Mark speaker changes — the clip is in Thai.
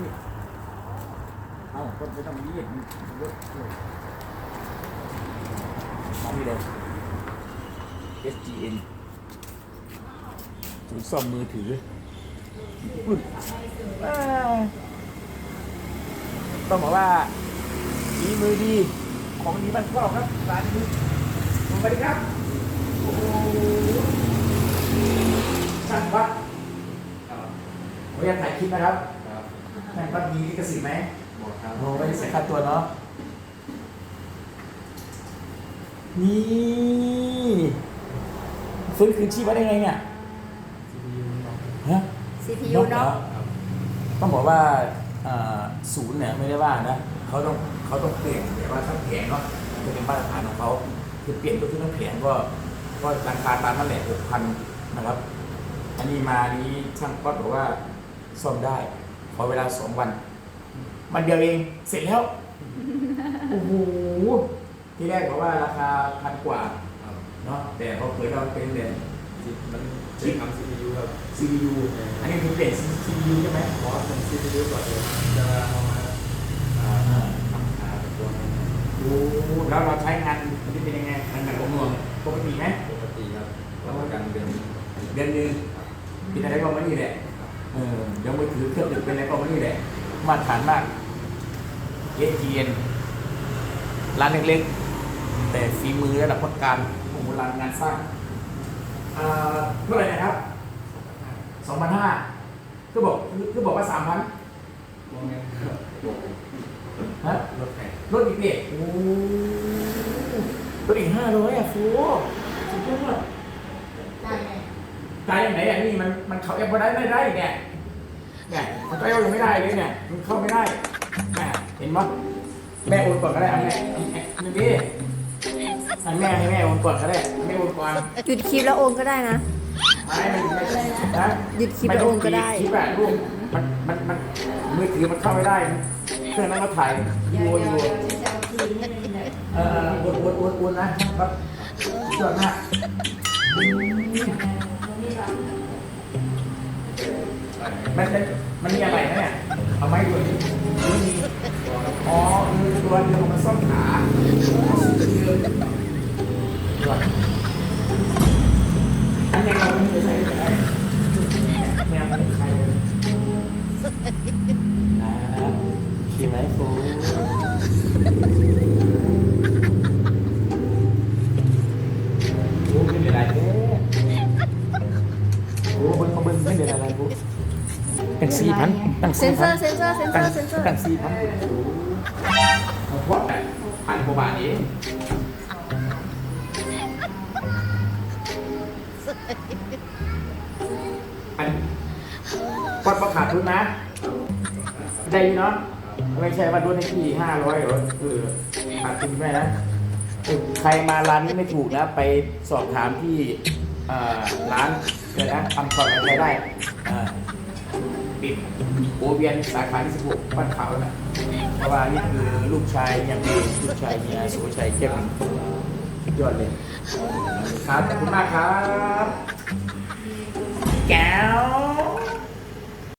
Speaker 1: สิเอาคนไม่ต้องยืดเยอะเลยมาที่เดิม SGN ศูนย์ซ่อมมือถืออุ๊ยเอ้ยต้องบอกว่ามีมือดีของดีบ้านพ่อครับร้านนี้สวัสดีครับโอ้โหช่างวัดขออนุญาตถ่ายคลิปนะครับ
Speaker 2: ครับ
Speaker 1: ช่างวัดมีลิขสิทธิ์ไหม
Speaker 2: หมดครับ
Speaker 1: โอ้ไม่ได้เสียค่าตัวเนาะ นี่ฟื้นคืนชีพมาได้ไงเนี่ย
Speaker 2: CPU เนาะ
Speaker 1: ฮะ
Speaker 3: CPU เนาะ
Speaker 2: ครับ
Speaker 1: ต้องบอกว่าอ่าศูนย์เนี่ยไม่ได้ว่านะเขาต้องเขาต้องเปลี่ยนแต่ว่าทั้งแผงเนาะจะเป็นมาตรฐานของเขาคือเปลี่ยนตัวที่ทั้งแผงก็ก็ราคาตามนั่นแหละหกพันนะครับ อันนี้มานี้ช่างก็บอกว่าซ่อมได้ข อเวลาสองวัน มันเดียวเองเสร็จแล้ว โอ้โหที่แรกบอกว่าราคาพันกว่า
Speaker 2: ครับ
Speaker 1: เนาะแต่พอเปิดเราเป็นเดือน
Speaker 2: จิมันเป็นคำ CPU ครับ
Speaker 1: CPU อันนี้คือเปลี่ยน CPU ใช่ไหม
Speaker 2: เพราะว่าเป็น CPU ก่อนเลยจะเอามาอ่าทำขากับตัวนั้น
Speaker 1: โอ้แล้วเราใช้งานมันจะเป็นยังไงงานหนักหน่วงปกติไหม
Speaker 2: ปกติครับแล้วก็การเดิน
Speaker 1: เดือนหนึงกินอะไรก็มานี่แหละเออ เดี๋ยวมือถือเครื่องดึกเป็นอะไรก็มานี่แหละมาตรฐานมาก SGN ร้านเล็กๆ แต่ฝีมือระดับพักการโอ้โหร้านงานสร้างอ่าเท่าไหร่นะครับสองพันห้าคือบอกคือคือบอกว่าสามพัน
Speaker 2: โมเมนต์ครับ
Speaker 1: ฮะ
Speaker 2: รถแข่ง
Speaker 1: รถอีกเด็กโอ้รถอีกห้าร้อยอะฟูสุดยอด
Speaker 3: ได้ไง
Speaker 1: ตายยังไงอะนี่มันมันเขาเอฟได้ไม่ได้เนี่ย เนี่ยมันก็เอฟยังไม่ได้เลยเนี่ยมันเข้าไม่ได้น่เห็นมั้ยแม่โอนก่อนก็ได้เอาแม่นี่ดิให้แม่ให้แม่โอนก่อนก็ได้แม่โอนก่อน
Speaker 3: หยุดคลิปแล้วโอนก็ได้นะ
Speaker 1: ไม่ไม่ไม่นะ
Speaker 3: หยุดคลิปแล้วโอนก็ได้
Speaker 1: คลิปแบบรูปมันมันมันมือถือมันเข้าไม่ได้เครื่องนั้นก็ถ่ายวีดีโออยู่เออโอนโอนโอนโอนนะครับส่วนมาก มันมันมันมีอะไรนะเนี่ยเอาไม้ดูดิไม่มีอ๋อมือตัวเดียวมันซ่อมขาอันนี้เราไม่ได้ใช้ โอ้เบิ้งมาเบิ้งไม่เป็นอะไรฟูตั้งสี่พันตั้ง
Speaker 3: เซ
Speaker 1: สี่
Speaker 3: นเซ
Speaker 1: พั
Speaker 3: อนร์เซนเซอร์เซนเซอร์เซนเซอร์
Speaker 1: ตั้งสี่พันเพราะแต่พันกว่าบาทเองอันกดประขาดทุนนะ ได้อยู่เนาะ ไม่ใช่ว่ารุ่นในที่ห้าร้อยหรอคือขาดทุนไม่นะเออใครมาร้านนี้ไม่ถูกนะ ไปสอบถามที่เอ่อร้าน เกิดนะทำก่อนอะไรได้อ่าปิดโอเวียนสาขาที่สิบหกบ้านขาวนะเพราะว่านี่คือลูกชายยังมีลูกชายเมียสุชัยเข้มสุดยอดเลยครับขอบคุณมากครับแก้ว